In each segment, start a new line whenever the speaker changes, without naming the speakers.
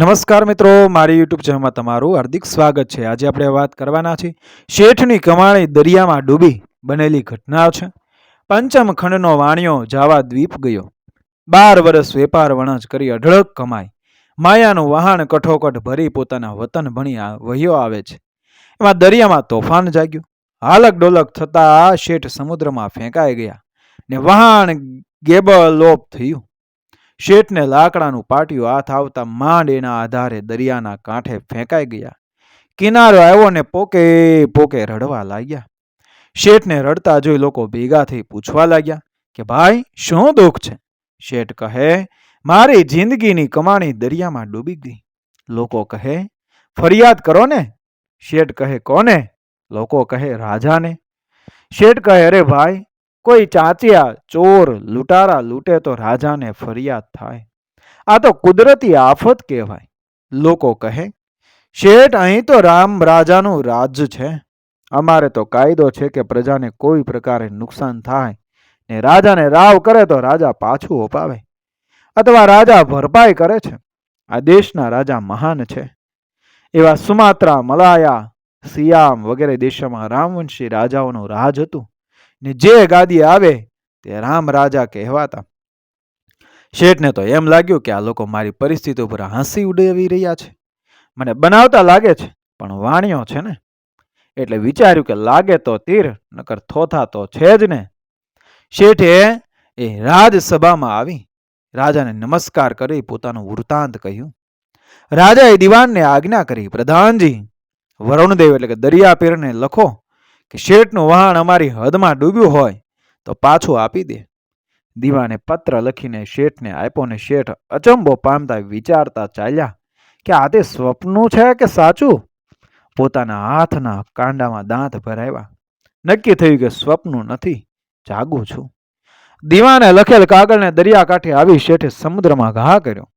નમસ્કાર મિત્રો, મારી યુટ્યુબ ચેનલમાં તમારું હાર્દિક સ્વાગત છે. આજે આપણે વાત કરવાના છીએ, શેઠની કમાણી દરિયામાં ડૂબી બનેલી ઘટના છે. પંચમ ખંડનો વાણિયો જાવા દ્વીપ ગયો. બાર વર્ષ વેપાર વણજ કરી અઢળક કમાઈ. માયાનું વહાણ કઠોકઠ ભરી પોતાના વતન ભણી વહ્યો આવે છે. એમાં દરિયામાં તોફાન જાગ્યું. હાલક ડોલક થતા શેઠ સમુદ્રમાં ફેંકાઈ ગયા ને વહાણ ગેબલોપ થયું. શેઠને લાકડાનું પાટિયું હાથ આવતા માંડ એના આધારે દરિયાના કાંઠે ફેંકાઈ ગયા. કિનારો આવ્યો ને પોકે પોકે રડવા લાગ્યા. શેઠને રડતા જોઈ લોકો ભેગા થઈ પૂછવા લાગ્યા કે, ભાઈ, શું દુઃખ છે? શેઠ કહે, મારી જિંદગીની કમાણી દરિયામાં ડૂબી ગઈ. લોકો કહે, ફરિયાદ કરો ને. શેઠ કહે, કોને? લોકો કહે, રાજાને. શેઠ કહે, અરે ભાઈ કોઈ ચાંચિયા ચોર, લૂંટારા લૂંટે તો રાજાને ફરિયાદ થાય. આ તો કુદરતી આફત કહેવાય. લોકો કહે, શેઠ, અહીં તો રામ રાજાનું રાજ છે. અમારે તો કાયદો છે કે પ્રજાને કોઈ પ્રકારે નુકસાન થાય ને રાજાને રાવ કરે તો રાજા પાછું અપાવે. અથવા રાજા ભરપાઈ કરે છે. આ દેશના રાજા મહાન છે. એવા સુમાત્રા, મલાયા, સિયામ વગેરે દેશોમાં રામવંશી રાજાઓનું રાજ હતું. ને જે ગાદી આવે તે રામ રાજા કહેવાતા. શેઠને તો એમ લાગ્યું કે આ લોકો મારી પરિસ્થિતિ ઉપર હસી ઉડાવી રહ્યા છે. મને બનાવતા લાગે છે, પણ વાણિયો છે ને. એટલે વિચાર્યું કે લાગે તો તીર, નકર થોથા તો છે જ ને. શેઠે એ રાજસભામાં આવી, રાજાને નમસ્કાર કરી પોતાનું વૃત્તાંત કહ્યું. રાજાએ દિવાનને આજ્ઞા કરી, પ્રધાનજી, વરુણદેવ એટલે કે દરિયા પીરને લખો કે શેઠનું વહાણ અમારી હદમાં ડૂબ્યું હોય, તો પાછું આપી દે. દીવાને પત્ર લખીને શેઠને આપ્યો ને શેઠ અચંબો પામતા વિચારતા ચાલ્યા કે આ તે સ્વપ્નું છે કે સાચું? પોતાના હાથના કાંડામાં દાંત ભરાવ્યા. નક્કી થયું કે સ્વપ્નું નથી, જાગું છું. દીવાને લખેલ કાગળને દરિયાકાંઠે આવી શેઠે સમુદ્રમાં ઘા કર્યો.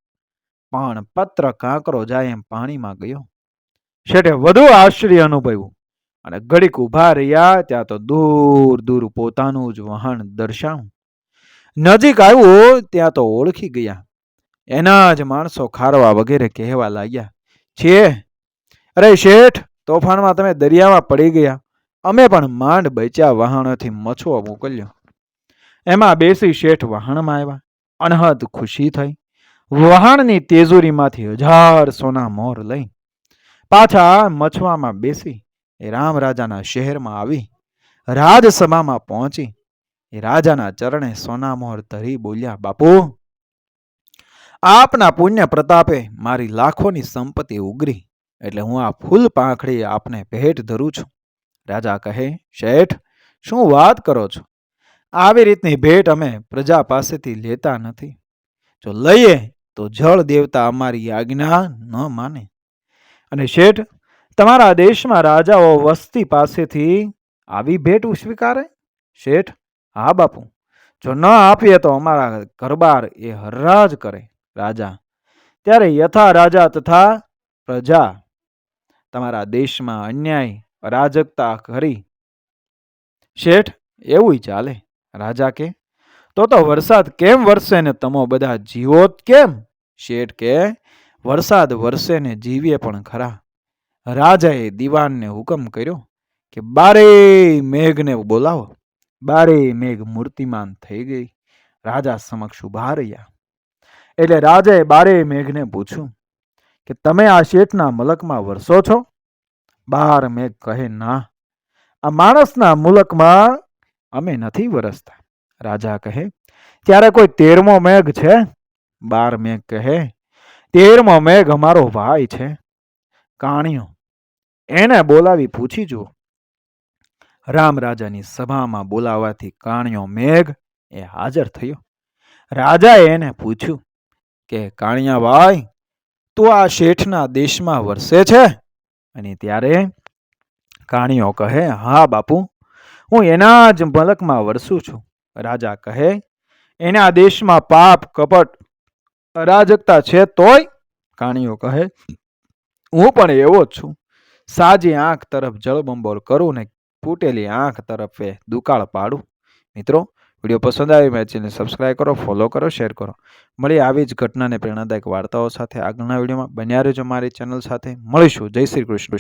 પણ પત્ર કાંકરો જાય એમ પાણીમાં ગયો. શેઠે વધુ આશ્ચર્ય અનુભવ્યું. અને ઘડીક ઊભા રહ્યા, ત્યાં તો દૂર દૂર પોતાનું જ વહાણ દર્શાવું નજીક આવ્યું, ત્યાં તો ઓળખી ગયા. એના જ માણસો ખારવા વગેરે કહેવા લાગ્યા. છે. અરે શેઠ, તોફાનમાં તમે દરિયામાં પડી ગયા. અમે પણ માંડ બચ્યા વહાણોથી મછુઓ મોકલ્યો. એમાં બેસી શેઠ વહાણમાં આવ્યા. અનહદ ખુશી થઈ. વહાણની તેજુરીમાંથી હજાર સોના મોર લઈ પાછા મછવામાં બેસી. એ રામ રાજાના શહેરમાં આવી રાજસભામાં પહોંચી. એ રાજાના ચરણે સોનામોહર ધરી બોલ્યા, બાપુ, આપના પુણ્ય પ્રતાપે મારી લાખોની સંપત્તિ ઉગરી એટલે હું આ ફૂલ પાંખડી આપને ભેટ ધરું છું. રાજા કહે, શેઠ, શું વાત કરો છો? આવી રીતની ભેટ અમે પ્રજા પાસેથી લેતા નથી. જો લઈએ તો જળ દેવતા અમારી આજ્ઞા ન માને. અને શેઠ તમારા દેશમાં રાજાઓ વસ્તી પાસેથી આવી ભેટ સ્વીકારે? શેઠ, હા બાપુ. જો ન આપીએ તો અમારા ઘરબાર એ હરરાજ કરે રાજા. ત્યારે યથા રાજા તથા પ્રજા તમારા દેશમાં અન્યાય, અરાજકતા કરી. શેઠ, એવું ચાલે? રાજા કે, તો તો વરસાદ કેમ વરસે ને તમો બધા જીવો કેમ? શેઠ કે, વરસાદ વરસે ને જીવીએ પણ ખરા. રાજાએ દીવાનને હુકમ કર્યો કે બારે મેઘને બોલાવો. બારે મેઘ મૂર્તિમાન થઈ ગઈ. રાજા સમક્ષ ઊભા રહ્યા. એટલે રાજાએ બારે મેઘને પૂછ્યું કે તમે આ શેઠના મલકમાં વરસો છો? બાર મેઘ કહે, ના. આ માણસના મુલકમાં અમે નથી વરસતા. રાજા કહે, ત્યારે કોઈ તેરમો મેઘ છે? બાર મેઘ કહે, તેરમો મેઘ અમારો ભાઈ છે. કાણિયો એને બોલાવી પૂછી જુઓ. રામ રાજાની સભામાં બોલાવાથી કાણિયો મેઘ એ હાજર થયો. રાજાએ એને પૂછ્યું કે, કાણિયાભાઈ, તું આ શેઠના દેશમાં વરસે છે? અને ત્યારે કાણિયો કહે, હા, બાપુ, હું એના જ મલકમાં વરસું છું. રાજા કહે, એના દેશમાં પાપ, કપટ, અરાજકતા છે તોય? કાણિયો કહે, હું પણ એવો જ છું. સાજી આંખ તરફ જળબંબોળ કરું ને ફૂટેલી આંખ તરફે દુકાળ પાડું. મિત્રો, વીડિયો પસંદ આવ્યો મેં ચેનલ સબસ્ક્રાઈબ કરો ફોલો કરો શેર કરો. મળી આવી જ ઘટનાને પ્રેરણાદાયક વાર્તાઓ સાથે આગળના વિડીયોમાં. બન્યા રહેજો મારી ચેનલ સાથે. મળીશું. જય શ્રી કૃષ્ણ.